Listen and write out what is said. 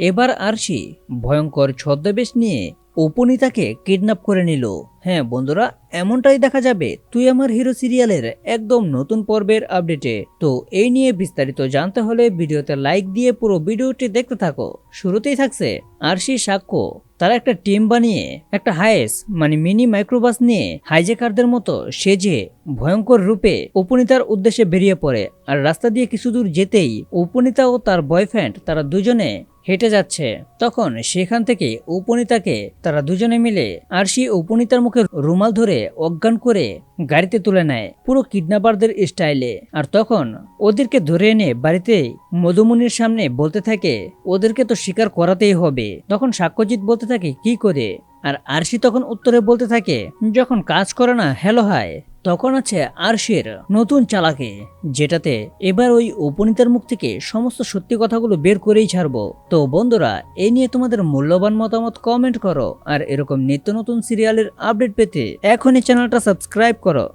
এবার আরশি ভয়ঙ্কর ছদ্মবেশ নিয়ে উপনীতাকে কিডন্যাপ করে নিল। হ্যাঁ বন্ধুরা, এমনটাই দেখা যাবে। তুই আমার হিরো সিরিয়ালের একদম নতুন পর্বের আপডেটে। তো এই নিয়ে বিস্তারিত জানতে হলে ভিডিওতে লাইক দিয়ে পুরো ভিডিওটি দেখতে থাকো। শুরুতেই থাকছে আরশি সাক্ষ্য। তারা একটা টিম বানিয়ে, একটা হায়েস মানে মিনি মাইক্রোবাস নিয়ে হাইজেকারদের মতো সেজে, ভয়ঙ্কর রূপে উপনীতার উদ্দেশ্যে বেরিয়ে পড়ে। আর রাস্তা দিয়ে কিছু দূর যেতেই উপনীতা ও তার বয়ফ্রেন্ড, তারা দুজনে হেঁটে যাচ্ছে। তখন সেখান থেকে উপনীতাকে তারা দুজনে মিলে আরশি উপনীতার মুখে রুমাল ধরে অজ্ঞান করে গাড়িতে তুলে নেয় পুরো কিডন্যাপারদের স্টাইলে। আর তখন ওদেরকে ধরে এনে বাড়িতে মধুমনির সামনে বলতে থাকে, ওদেরকে তো স্বীকার করাতেই হবে। তখন সাক্ষ্যজিৎ বলতে থাকে, কি করে? আর আরশি তখন উত্তরে বলতে থাকে, যখন কাজ করে না, হ্যালো হাই। তখন আছে আরশির নতুন চালাকে, যেটাতে এবার ওই উপনীতার মুখ থেকে সমস্ত সত্যি কথাগুলো বের করেই ছাড়ব। তো বন্ধুরা, এ নিয়ে তোমাদের মূল্যবান মতামত কমেন্ট করো, আর এরকম নিত্য নতুন সিরিয়ালের আপডেট পেতে এখনই চ্যানেলটা সাবস্ক্রাইব করো।